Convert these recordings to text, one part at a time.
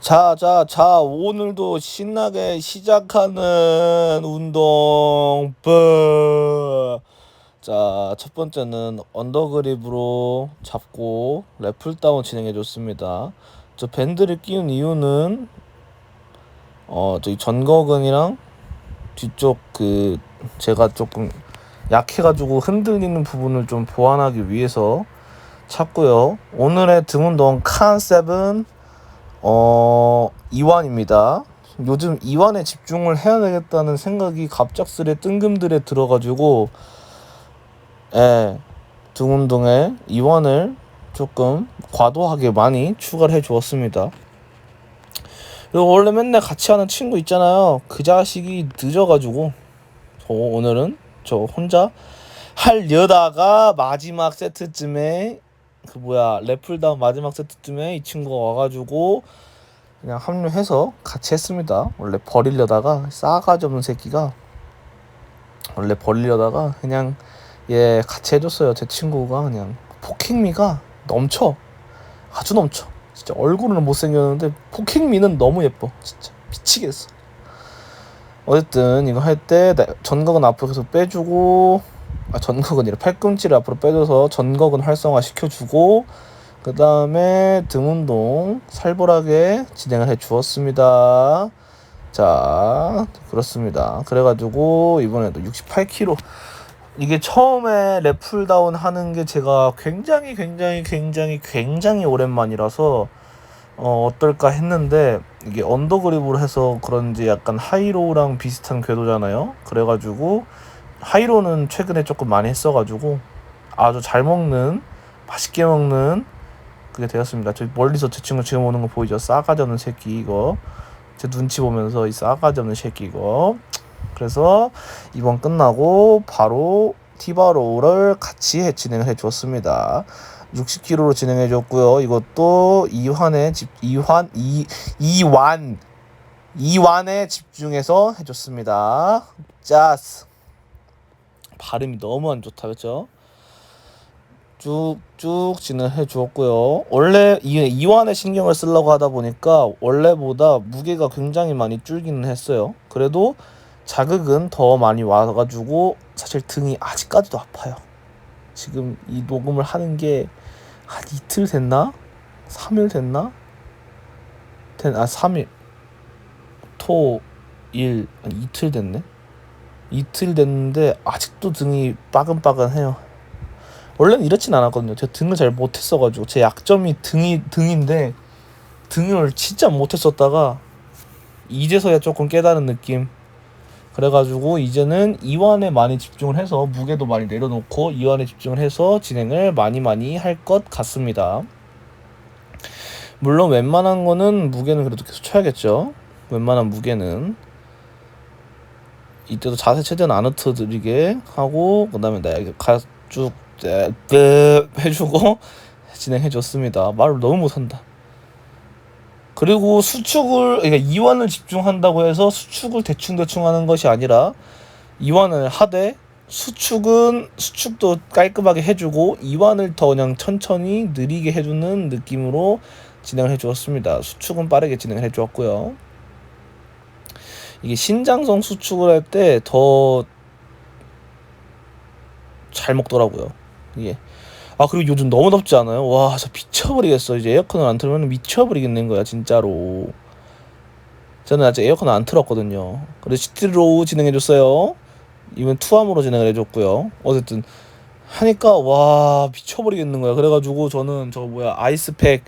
자, 자, 자, 오늘도 신나게 시작하는 운동, 뿌. 자, 첫 번째는 언더그립으로 잡고 랩풀다운 진행해 줬습니다. 저 밴드를 끼운 이유는, 어, 저기 전거근이랑 뒤쪽 그, 제가 조금 약해가지고 흔들리는 부분을 좀 보완하기 위해서 찾고요. 오늘의 등 운동 컨셉은 어, 이완입니다. 요즘 이완에 집중을 해야 되겠다는 생각이 갑작스레 뜬금들에 들어가지고, 예, 등 운동에 이완을 조금 과도하게 많이 추가를 해 주었습니다. 그리고 원래 맨날 같이 하는 친구 있잖아요. 그 자식이 늦어가지고, 저 오늘은 저 혼자 하려다가 마지막 세트쯤에 그 뭐야 래플다운 마지막 세트쯤에 이 친구가 와가지고 그냥 합류해서 같이 했습니다. 원래 버리려다가 싸가지 없는 새끼가 원래 버리려다가 그냥 예 같이 해줬어요. 제 친구가 그냥 폭행미가 넘쳐 아주 넘쳐 진짜 얼굴은 못생겼는데 폭행미는 너무 예뻐 진짜 미치겠어. 어쨌든 이거 할 때 전각은 앞으로 계속 빼주고 아, 전극은 이라 팔꿈치를 앞으로 빼줘서 전극은 활성화 시켜주고 그 다음에 등 운동 살벌하게 진행을 해 주었습니다. 자 그렇습니다. 그래가지고 이번에도 68kg 이게 처음에 랩풀다운 하는 게 제가 굉장히 굉장히 굉장히 굉장히 오랜만이라서 어, 어떨까 했는데 이게 언더그립으로 해서 그런지 약간 하이로우랑 비슷한 궤도잖아요. 그래가지고 하이로는 최근에 조금 많이 했어가지고 아주 잘 먹는 맛있게 먹는 그게 되었습니다. 저 멀리서 제 친구 지금 오는 거 보이죠? 싸가지 없는 새끼 이거 제 눈치 보면서 이 싸가지 없는 새끼 이거 그래서 이번 끝나고 바로 티바로우를 같이 진행을 해 주었습니다. 60kg로 진행해 줬고요. 이것도 이환에 집 이환 이 이완 이완에 집중해서 해 줬습니다. 짜스 발음이 너무 안 좋다 그죠? 쭉쭉 진행해 주었고요. 원래 이 이완에 신경을 쓰려고 하다 보니까 원래보다 무게가 굉장히 많이 줄기는 했어요. 그래도 자극은 더 많이 와가지고 사실 등이 아직까지도 아파요. 지금 이 녹음을 하는 게 한 이틀 됐나? 3일 됐나? 된, 아 3일 토, 일, 이틀 됐네? 이틀 됐는데 아직도 등이 빠근빠근해요. 원래는 이렇진 않았거든요. 제가 등을 잘 못했어가지고 제 약점이 등이 등인데 등을 진짜 못했었다가 이제서야 조금 깨달은 느낌. 그래가지고 이제는 이완에 많이 집중을 해서 무게도 많이 내려놓고 이완에 집중을 해서 진행을 많이 많이 할 것 같습니다. 물론 웬만한 거는 무게는 그래도 계속 쳐야겠죠. 웬만한 무게는 이때도 자세 최대한 안 흐트드리게 하고 그다음에 내가 가쭉 해주고 진행해 줬습니다. 말을 너무 못한다. 그리고 수축을 그러니까 이완을 집중한다고 해서 수축을 대충 대충 하는 것이 아니라 이완을 하되 수축은 수축도 깔끔하게 해주고 이완을 더 그냥 천천히 느리게 해주는 느낌으로 진행을 해주었습니다. 수축은 빠르게 진행을 해주었고요. 이게 신장성 수축을 할 때 더 잘 먹더라고요. 이게 아 그리고 요즘 너무 덥지 않아요? 와, 저 미쳐버리겠어. 이제 에어컨을 안 틀면 미쳐버리겠는 거야 진짜로. 저는 아직 에어컨을 안 틀었거든요. 그래서 시티로우 진행해줬어요. 이번 투암으로 진행을 해줬고요. 어쨌든 하니까 와 미쳐버리겠는 거야. 그래가지고 저는 저거 뭐야 아이스팩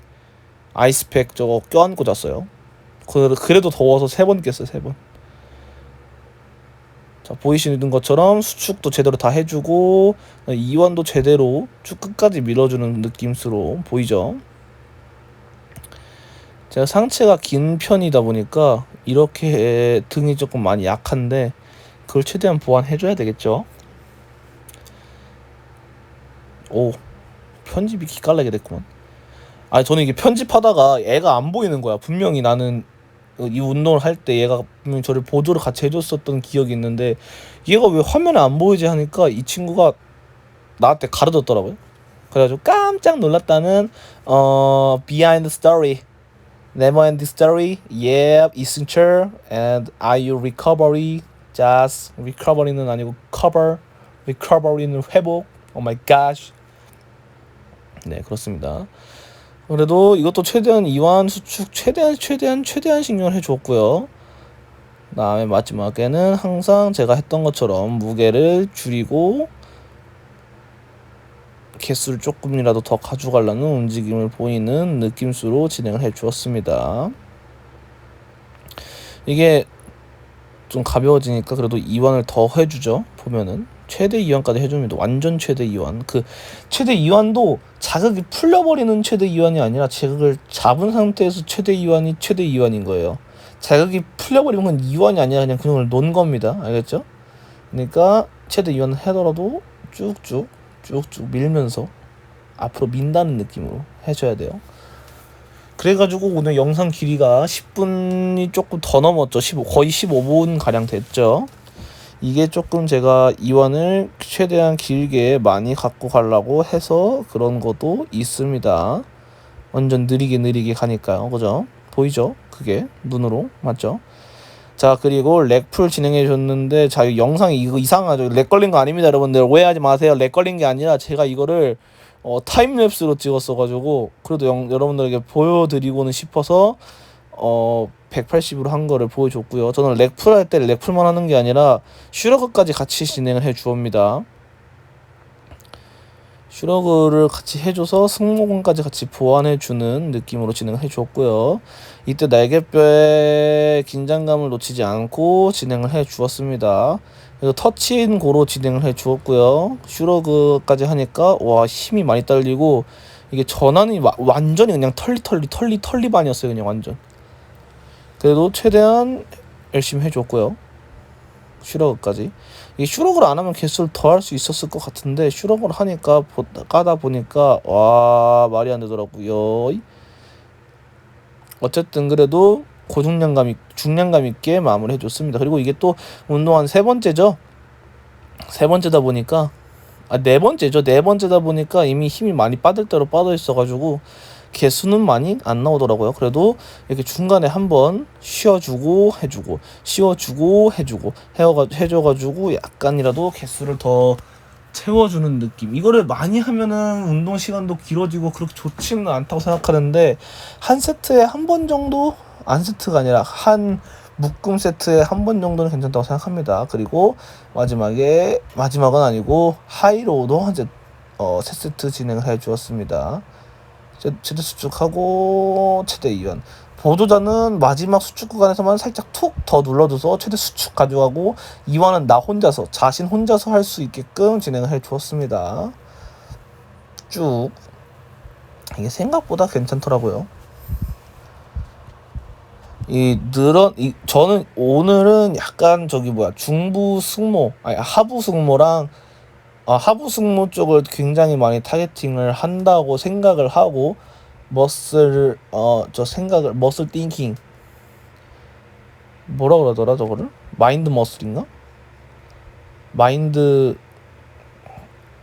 아이스팩 저거 껴안고 잤어요. 그래도 더워서 세 번 깼어요 세 번. 자, 보이시는 것처럼 수축도 제대로 다 해주고 이완도 제대로 쭉 끝까지 밀어주는 느낌으로 보이죠. 제가 상체가 긴 편이다 보니까 이렇게 등이 조금 많이 약한데 그걸 최대한 보완해줘야 되겠죠. 오 편집이 기깔나게 됐구만. 아니 저는 이게 편집하다가 애가 안 보이는 거야. 분명히 나는 어, 이 운동을 할 때 얘가 저를 보조를 같이 해줬었던 기억이 있는데 얘가 왜 화면에 안 보이지 하니까 이 친구가 나한테 가르쳤더라고요. 그래가지고 깜짝 놀랐다는 어 비하인드 스토리 Ending Story, yeah, Essential, and Are You Recovery? Just recovery는 아니고 cover, recovery는 회복. Oh my gosh. 네, 그렇습니다. 그래도 이것도 최대한 이완 수축 최대한 최대한 최대한 신경을 해줬고요. 다음에 마지막에는 항상 제가 했던 것처럼 무게를 줄이고 개수를 조금이라도 더 가져가려는 움직임을 보이는 느낌수로 진행을 해 주었습니다. 이게 좀 가벼워지니까 그래도 이완을 더 해주죠. 보면은 최대 이완까지 해줍니다. 완전 최대 이완. 그 최대 이완도 자극이 풀려버리는 최대 이완이 아니라 자극을 잡은 상태에서 최대 이완이 최대 이완인 거예요. 자극이 풀려버리면 건 이완이 아니라 그냥 그냥 놓은 겁니다. 알겠죠? 그러니까 최대 이완을 하더라도 쭉쭉 쭉쭉 밀면서 앞으로 민다는 느낌으로 해줘야 돼요. 그래가지고 오늘 영상 길이가 10분이 조금 더 넘었죠. 15, 거의 15분 가량 됐죠. 이게 조금 제가 이완을 최대한 길게 많이 갖고 가려고 해서 그런 것도 있습니다. 완전 느리게 느리게 가니까요. 그죠? 보이죠? 그게 눈으로 맞죠? 자 그리고 렉풀 진행해 줬는데 자 영상이 이거 이상하죠 렉 걸린 거 아닙니다 여러분들 오해하지 마세요 렉 걸린 게 아니라 제가 이거를 어, 타임랩스로 찍었어 가지고 그래도 영, 여러분들에게 보여드리고는 싶어서 어 180으로 한 거를 보여줬고요 저는 렉풀 할 때 렉풀만 하는 게 아니라 슈러그까지 같이 진행을 해 주옵니다 슈러그를 같이 해줘서 승모근까지 같이 보완해주는 느낌으로 진행을 해주었고요. 이때 날개뼈의 긴장감을 놓치지 않고 진행을 해 주었습니다. 그래서 터치인 고로 진행을 해 주었고요. 슈러그까지 하니까 와 힘이 많이 딸리고 이게 전환이 와, 완전히 그냥 털리 털리 털리 털리반이었어요 그냥 완전. 그래도 최대한 열심히 해줬고요. 슈러그까지. 이 슈럭을 안 하면 개수를 더 할 수 있었을 것 같은데 슈럭을 하니까 보, 까다 보니까 와 말이 안 되더라고요. 어쨌든 그래도 고중량감 있, 중량감 있게 마무리해 줬습니다. 그리고 이게 또 운동한 세 번째죠. 세 번째다 보니까 아 네 번째죠. 네 번째다 보니까 이미 힘이 많이 빠들 대로 빠져 있어가지고 개수는 많이 안 나오더라고요. 그래도 이렇게 중간에 한번 쉬어주고 해주고 쉬어주고 해주고 해어가 해줘가지고 약간이라도 개수를 더 채워주는 느낌. 이거를 많이 하면은 운동 시간도 길어지고 그렇게 좋지는 않다고 생각하는데 한 세트에 한 번 정도 안 세트가 아니라 한 묶음 세트에 한 번 정도는 괜찮다고 생각합니다. 그리고 마지막에 마지막은 아니고 하이로우도 이제 어, 세 세트 진행을 해 주었습니다. 최대 수축하고 최대 이완 보조자는 마지막 수축 구간에서만 살짝 툭 더 눌러줘서 최대 수축 가져가고 이완은 나 혼자서 자신 혼자서 할 수 있게끔 진행을 해 주었습니다. 쭉. 이게 생각보다 괜찮더라고요. 이 늘어 이 저는 오늘은 약간 저기 뭐야 중부 승모 아니 하부 승모랑 아, 하부 승모 쪽을 굉장히 많이 타겟팅을 한다고 생각을 하고 머슬 어저 생각을 머슬 띵킹 뭐라 그러더라 저거를? 마인드 머슬인가? 마인드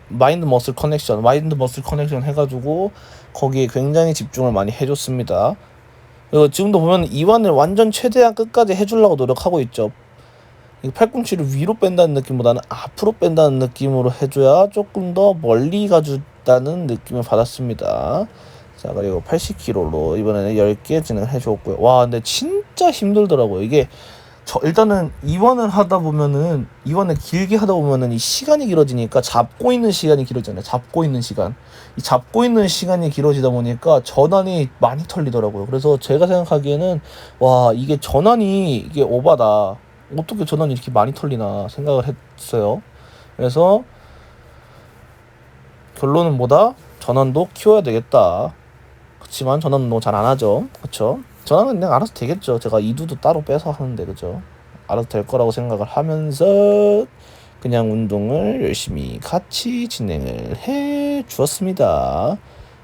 마인드 머슬 커넥션 마인드 머슬 커넥션 해가지고 거기에 굉장히 집중을 많이 해줬습니다. 그리고 지금도 보면 이완을 완전 최대한 끝까지 해주려고 노력하고 있죠 팔꿈치를 위로 뺀다는 느낌보다는 앞으로 뺀다는 느낌으로 해줘야 조금 더 멀리 가준다는 느낌을 받았습니다. 자 그리고 80kg로 이번에는 10개 진행을 해줬고요. 와 근데 진짜 힘들더라고요. 이게 저 일단은 이완을 하다 보면은 이완을 길게 하다 보면은 이 시간이 길어지니까 잡고 있는 시간이 길어지잖아요. 잡고 있는 시간. 이 잡고 있는 시간이 길어지다 보니까 전환이 많이 털리더라고요. 그래서 제가 생각하기에는 와 이게 전환이 이게 오바다. 어떻게 전환이 이렇게 많이 털리나 생각을 했어요. 그래서 결론은 뭐다? 전환도 키워야 되겠다. 그렇지만 전환 운동 잘안 하죠. 그렇죠? 전환은 그냥 알아서 되겠죠. 제가 이두도 따로 빼서 하는데 그죠? 알아서 될 거라고 생각을 하면서 그냥 운동을 열심히 같이 진행을 해 주었습니다.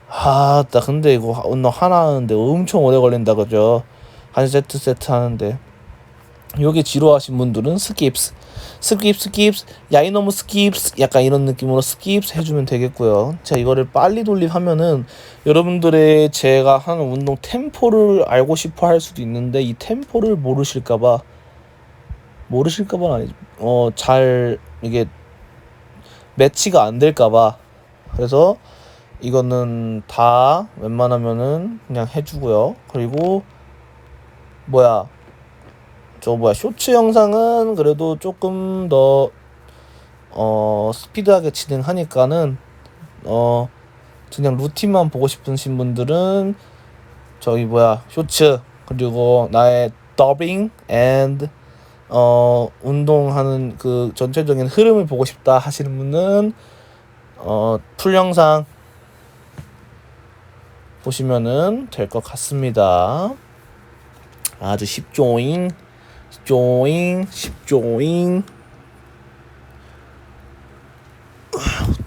아, 나 근데 이거 운동 하나 하는데 엄청 오래 걸린다 그죠? 한 세트 세트 하는데 요게 지루하신 분들은 스킵스 스킵 스킵 야 이놈의 스킵 약간 이런 느낌으로 스킵 해주면 되겠고요. 자 이거를 빨리 돌립하면은 여러분들의 제가 하는 운동 템포를 알고 싶어 할 수도 있는데 이 템포를 모르실까봐 모르실까봐 아니죠 어잘 이게 매치가 안 될까봐. 그래서 이거는 다 웬만하면은 그냥 해주고요. 그리고 뭐야 저 뭐야 쇼츠 영상은 그래도 조금 더 어 스피드하게 진행하니까는 어 그냥 루틴만 보고 싶으신 분들은 저기 뭐야 쇼츠 그리고 나의 더빙 앤어 운동하는 그 전체적인 흐름을 보고 싶다 하시는 분은 어풀 영상 보시면은 될 것 같습니다. 아주 쉽죠잉. 십조잉 십조잉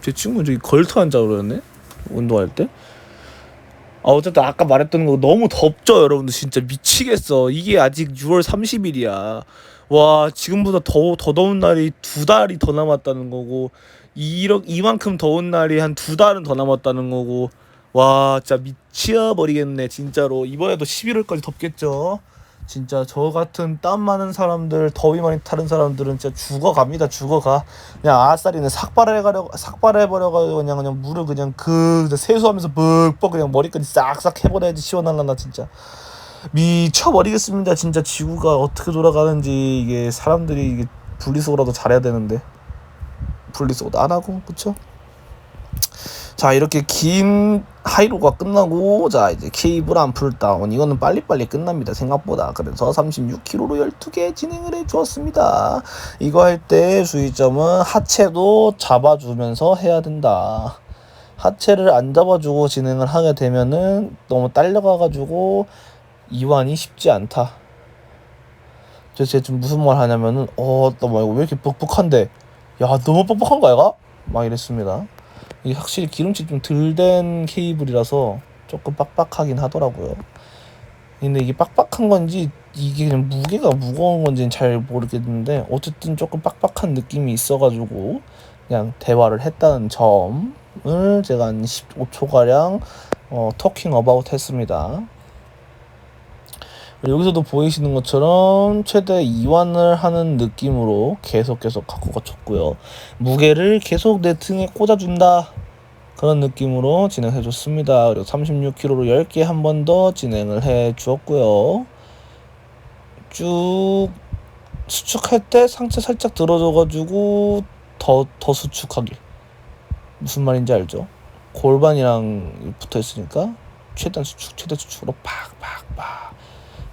제 친구 저기 걸터 한자 그러네? 운동할 때. 아 어쨌든 아까 말했던 거 너무 덥죠 여러분들. 진짜 미치겠어. 이게 아직 6월 30일이야. 와 지금보다 더, 더 더운 날이 두 달이 더 남았다는 거고 이렇 이만큼 더운 날이 한 두 달은 더 남았다는 거고. 와 진짜 미치어버리겠네 진짜로. 이번에도 11월까지 덥겠죠 진짜 저 같은 땀 많은 사람들 더위 많이 타는 사람들은 진짜 죽어갑니다 죽어가. 그냥 아싸리는 삭발해 가려 삭발해 버려 가지고 그냥 그냥 물을 그냥 그 세수하면서 뻑뻑 그냥 머리까지 싹싹 해버려야지 시원할라나 진짜. 미쳐버리겠습니다 진짜 지구가 어떻게 돌아가는지. 이게 사람들이 이게 분리수거라도 잘해야 되는데. 분리수거도 안 하고 그쵸 자 이렇게 긴 하이로가 끝나고 자 이제 케이블 안풀 다운. 이거는 빨리빨리 끝납니다 생각보다. 그래서 36kg로 12개 진행을 해 주었습니다. 이거 할 때 주의점은 하체도 잡아주면서 해야 된다. 하체를 안 잡아주고 진행을 하게 되면은 너무 딸려가 가지고 이완이 쉽지 않다. 제가 지금 무슨 말 하냐면은 어너뭐 왜 이렇게 뻑뻑한데? 야 너무 뻑뻑한 거 아이가? 막 이랬습니다 이게 확실히 기름칠 좀 덜 된 케이블이라서 조금 빡빡하긴 하더라고요. 근데 이게 빡빡한 건지 이게 그냥 무게가 무거운 건지는 잘 모르겠는데 어쨌든 조금 빡빡한 느낌이 있어가지고 그냥 대화를 했다는 점을 제가 한 15초 가량 어, 토킹 어바웃 했습니다. 여기서도 보이시는 것처럼 최대 이완을 하는 느낌으로 계속 계속 갖고 쳤고요. 무게를 계속 내 등에 꽂아준다. 그런 느낌으로 진행해 줬습니다. 그리고 36kg로 10개 한 번 더 진행을 해 주었고요. 쭉 수축할 때 상체 살짝 들어줘가지고 더, 더 수축하게. 무슨 말인지 알죠? 골반이랑 붙어 있으니까 최단 수축, 최대 수축으로 팍 팍 팍.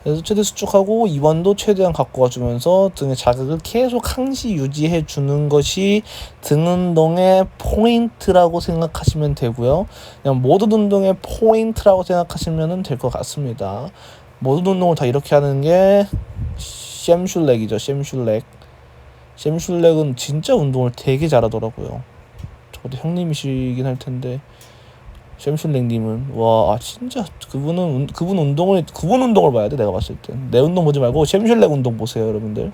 그래서 최대 수축하고 이완도 최대한 갖고 와주면서 등의 자극을 계속 항시 유지해 주는 것이 등 운동의 포인트라고 생각하시면 되고요. 그냥 모든 운동의 포인트라고 생각하시면 될 것 같습니다. 모든 운동을 다 이렇게 하는 게 샘슐렉이죠. 샘슐렉. 샘슐렉은 진짜 운동을 되게 잘하더라고요. 저도 형님이시긴 할 텐데 샘슐랭님은 와 아, 진짜 그분은 그분 운동을 그분 운동을 봐야 돼 내가 봤을 때 내 운동 보지 말고 샘슐랭 운동 보세요 여러분들.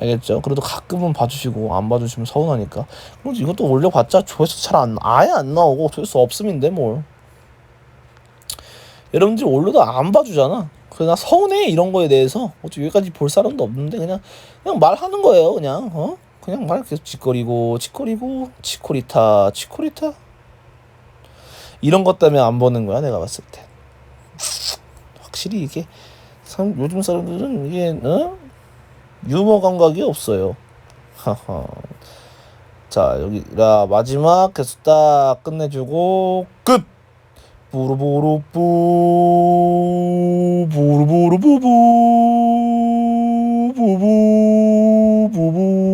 알겠죠? 그래도 가끔은 봐주시고 안 봐주시면 서운하니까. 그리고 이것도 올려봤자 조회수 잘 안 아예 안 나오고 조회수 없음인데 뭘. 여러분들이 올려도 안 봐주잖아. 그나 서운해 이런 거에 대해서. 어차피 여기까지 볼 사람도 없는데 그냥 그냥 말하는 거예요 그냥. 어? 그냥 말 계속 짓거리고 짓거리고 치코리타 치코리타 이런 것 때문에 안 보는 거야 내가 봤을 때. 확실히 이게 참 요즘 사람들은 이게 어? 유머 감각이 없어요. 자 여기 라 마지막 계속 딱 끝내주고 끝! 부르부르뿌 부르부르부부 부부 부부